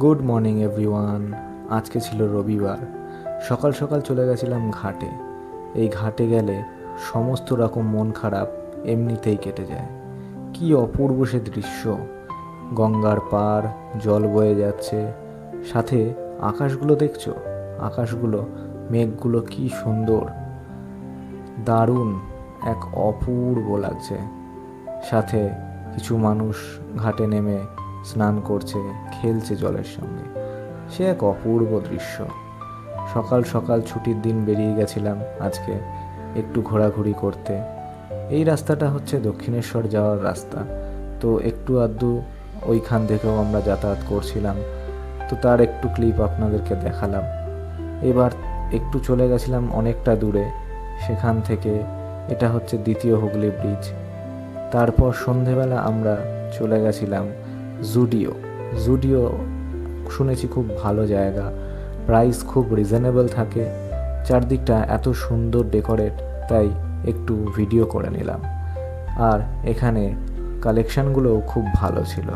Good morning everyone আজকে ছিল রবিবার। সকাল সকাল চলে গেছিলাম ঘাটে। এই ঘাটে গেলে সমস্ত রকম মন খারাপ এমনিতেই কেটে যায়। কি অপূর্ব সে দৃশ্য। গঙ্গার পার, জল বয়ে যাচ্ছে। সাথে আকাশগুলো দেখছ? আকাশগুলো, মেঘগুলো কি সুন্দর। দারুণ, এক অপূর্ব লাগছে। সাথে কিছু মানুষ ঘাটে নেমে স্নান করছে, খেলছে জলের সঙ্গে। সে এক অপূর্ব দৃশ্য। সকাল সকাল ছুটির দিন বেরিয়ে গেছিলাম আজকে একটু ঘোরাঘুরি করতে। এই রাস্তাটা হচ্ছে দক্ষিণেশ্বর যাওয়ার রাস্তা। তো একটু আধটু ওইখান থেকেও আমরা যাতায়াত করছিলাম। তো তার একটু ক্লিপ আপনাদেরকে দেখালাম। এবার একটু চলে গেছিলাম অনেকটা দূরে। সেখান থেকে এটা হচ্ছে দ্বিতীয় হুগলি ব্রিজ। তারপর সন্ধেবেলা আমরা চলে গেছিলাম জুডিও। জুডিও শুনেছি খুব ভালো জায়গা। প্রাইস খুব রিজনেবল থাকে। চারদিকটা এত সুন্দর ডেকোরেট তাই একটু ভিডিও করে নিলাম। আর এখানে কালেকশানগুলোও খুব ভালো ছিল।